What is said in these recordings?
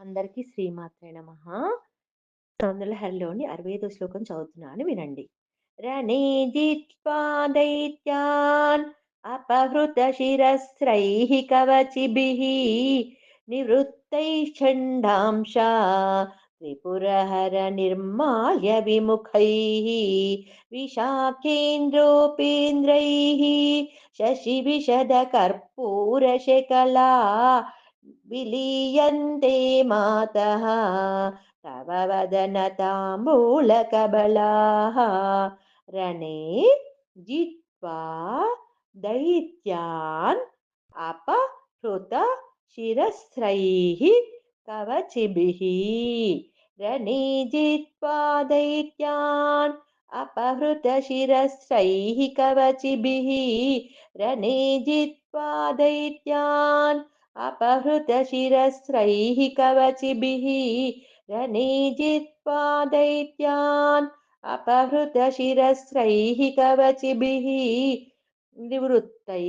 అందరికీ శ్రీమాత్రే నమః. సౌందర్యలహరిలోని 65 శ్లోకం చదువుతున్నాను వినండి. రణే జిత్వా దైత్యాన్ అపహృతశిరస్త్రైః కవచిభిः నివృత్తైశ్చండాంశా త్రిపురహరనిర్మాల్య విముఖైः విశాఖేంద్రోపేంద్రైः శశివిశదకర్పూరశకలా విలీయంతే మాతः తవ వదనతాంబూలకబలాः రణే జిత్వా దైత్యాన్ అపహృతశిరస్త్రైः కవచిభిः రణే జిత్వా దైత్యాన్ అపహృతశిరస్త్రైः కవచిభిः రణే జిత్వా దైత్యాన్ अपहृतशिरस्त्रैः कवचिभिः रणे जित्वा दैत्यान् अपहृत कवचिभिः रणीजित्पादैत्यान् अपहृतशिरस्रैः कवचिभिः निवृत्तै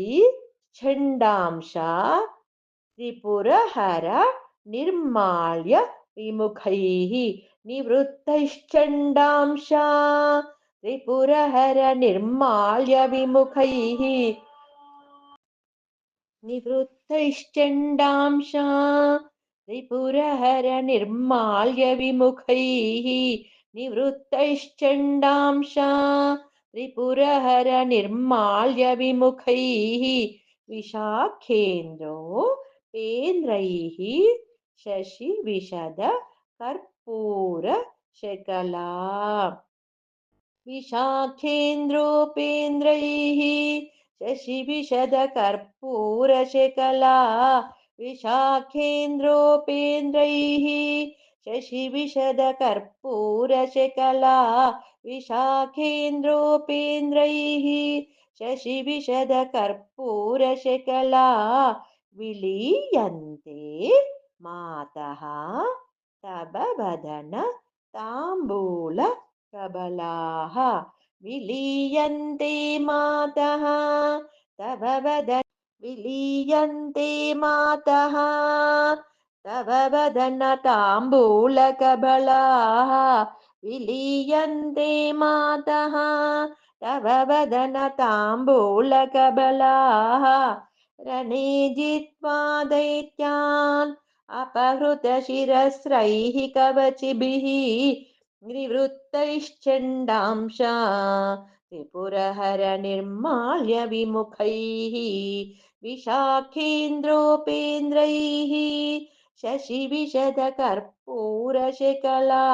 छण्डांशा त्रिपुरहर निर्माल्य विमुखैः निवृत्तैश्चण्डांशा त्रिपुरहर निर्माल्य विमुखैः निवृत्तैश्चण्डांशा त्रिपुरहरनिर्माल्य विमुखैः निवृत्तैश्चण्डांशा त्रिपुरहरनिर्माल्य विमुखैः विशाखेन्द्रो पेन्द्रैः शशिविशद कर्पूरशकला विशाखेन्द्रोपेन्द्रैः शशिविशदकर्पूरशकला विशाखेन्द्रोपेन्द्रैः शशिविशदकर्पूरशकला विशाखेन्द्रोपेन्द्रैः शशिविशदकर्पूरशकला विलीयन्ते मातः तव वदन ताम्बूलकबलाः विलीयन्ते मातः तव वदन विलीयन्ते मातः। तव वदन ताम्बूलकबलाः विलीयन्ते मातः। तव वदन ताम्बूलकबलाः रणे जित्वा दैत्यान् अपहृतशिरस्त्रैः कवचिभिः। निवृत्तैश्चण्डांशा त्रिपुरहरनिर्माल्य विमुखैः विशाखेन्द्रोपेन्द्रैः शशिविशदकर्पूरशकला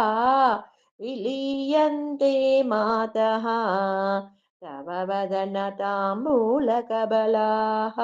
विलीयन्ते मातः तव वदनताम्बूलकबलाः